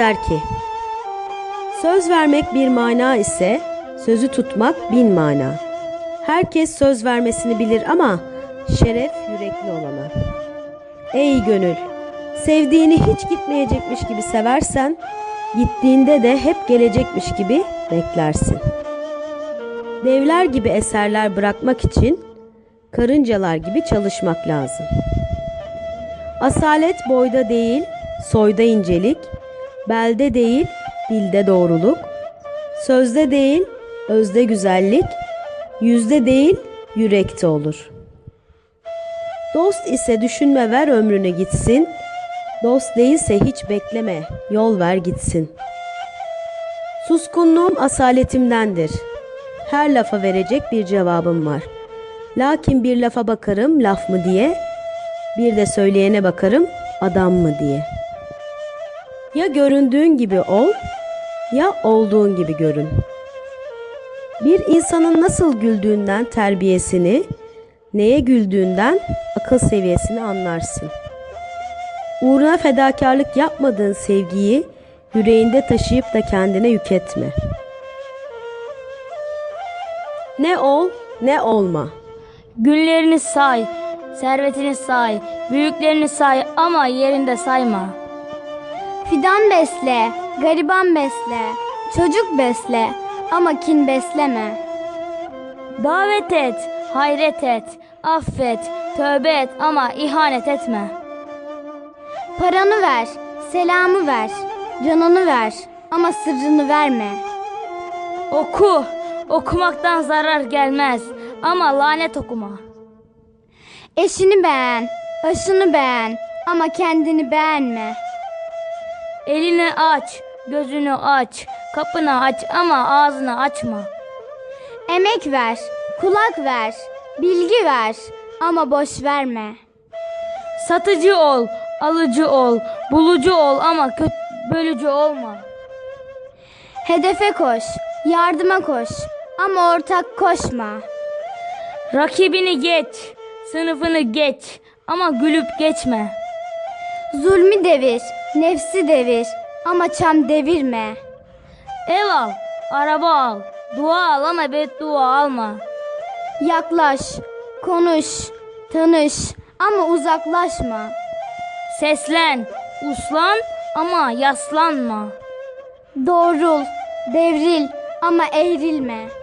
der ki, Söz vermek bir mana ise sözü tutmak bin mana. Herkes söz vermesini bilir ama şeref yürekli olana. Ey gönül, sevdiğini hiç gitmeyecekmiş gibi seversen, gittiğinde de hep gelecekmiş gibi beklersin. Devler gibi eserler bırakmak için karıncalar gibi çalışmak lazım. Asalet boyda değil, soyda incelik, belde değil, dilde doğruluk, sözde değil, özde güzellik, yüzde değil, yürekte olur. Dost ise düşünme ver ömrünü gitsin, dost değilse hiç bekleme, yol ver gitsin. Suskunluğum asaletimdendir. Her lafa verecek bir cevabım var. Lakin bir lafa bakarım laf mı diye, bir de söyleyene bakarım adam mı diye. Ya göründüğün gibi ol, ya olduğun gibi görün. Bir insanın nasıl güldüğünden terbiyesini, neye güldüğünden akıl seviyesini anlarsın. Uğruna fedakarlık yapmadığın sevgiyi yüreğinde taşıyıp da kendine yük etme. Ne ol ne olma. Günlerini say, servetini say, büyüklerini say ama yerinde sayma. Fidan besle, gariban besle, çocuk besle ama kin besleme. Davet et, hayret et, affet, tövbe et ama ihanet etme. Paranı ver, selamı ver, canını ver ama sırrını verme. Oku, okumaktan zarar gelmez ama lanet okuma. Eşini beğen, başını beğen ama kendini beğenme. Elini aç, gözünü aç, kapını aç ama ağzını açma. Emek ver, kulak ver, bilgi ver ama boş verme. Satıcı ol, alıcı ol, bulucu ol ama kötü bölücü olma. Hedefe koş, yardıma koş ama ortak koşma. Rakibini geç, sınıfını geç ama gülüp geçme. Zulmü devir, nefsi devir ama çam devirme. Ev al, araba al, dua al ama beddua alma. Yaklaş, konuş, tanış ama uzaklaşma. Seslen, uslan ama yaslanma. Doğrul, devril ama eğrilme.